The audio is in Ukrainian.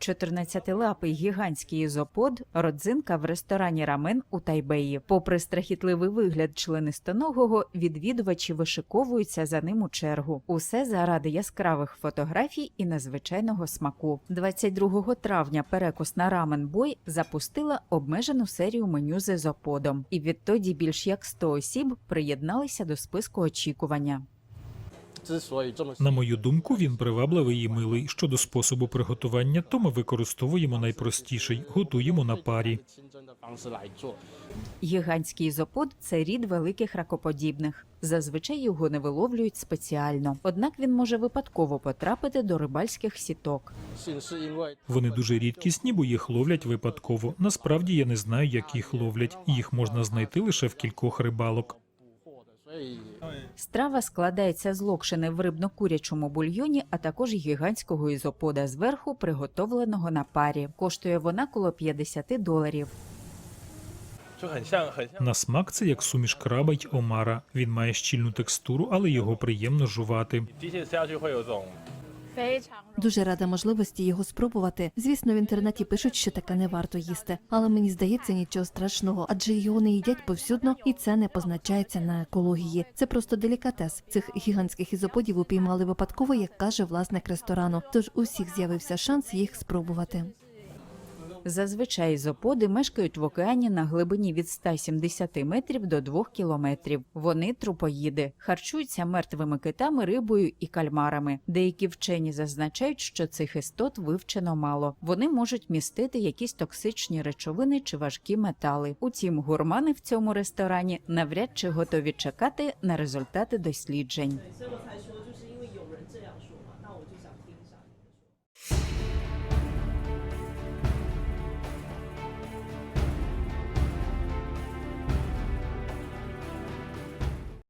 14-лапий гігантський ізопод родзинка в ресторані рамен у Тайбеї. Попри страхітливий вигляд членистоногого, відвідувачі вишиковуються за ним у чергу. Усе заради яскравих фотографій і незвичайного смаку. 22 травня перекус на рамен бой запустила обмежену серію меню з ізоподом, і відтоді більш як 100 осіб приєдналися до списку очікування. На мою думку, він привабливий і милий. Щодо способу приготування, то ми використовуємо найпростіший, готуємо на парі. Гігантський зопод це рід великих ракоподібних. Зазвичай його не виловлюють спеціально, однак він може випадково потрапити до рибальських сіток. Вони дуже рідкісні, бо їх ловлять випадково. Насправді я не знаю, як їх ловлять. Їх можна знайти лише в кількох рибалок. Страва складається з локшини в рибно-курячому бульйоні, а також гігантського ізопода зверху, приготовленого на парі. Коштує вона коло 50 доларів. На смак це як суміш краба й омара. Він має щільну текстуру, але його приємно жувати. Дуже рада можливості його спробувати. Звісно, в інтернеті пишуть, що таке не варто їсти, але мені здається нічого страшного, адже його не їдять повсюдно, і це не позначається на екології. Це просто делікатес. Цих гігантських ізоподів упіймали випадково, як каже власник ресторану. Тож усіх з'явився шанс їх спробувати. Зазвичай ізоподи мешкають в океані на глибині від 170 метрів до 2 кілометрів. Вони трупоїди, харчуються мертвими китами, рибою і кальмарами. Деякі вчені зазначають, що цих істот вивчено мало. Вони можуть містити якісь токсичні речовини чи важкі метали. Утім, гурмани в цьому ресторані навряд чи готові чекати на результати досліджень.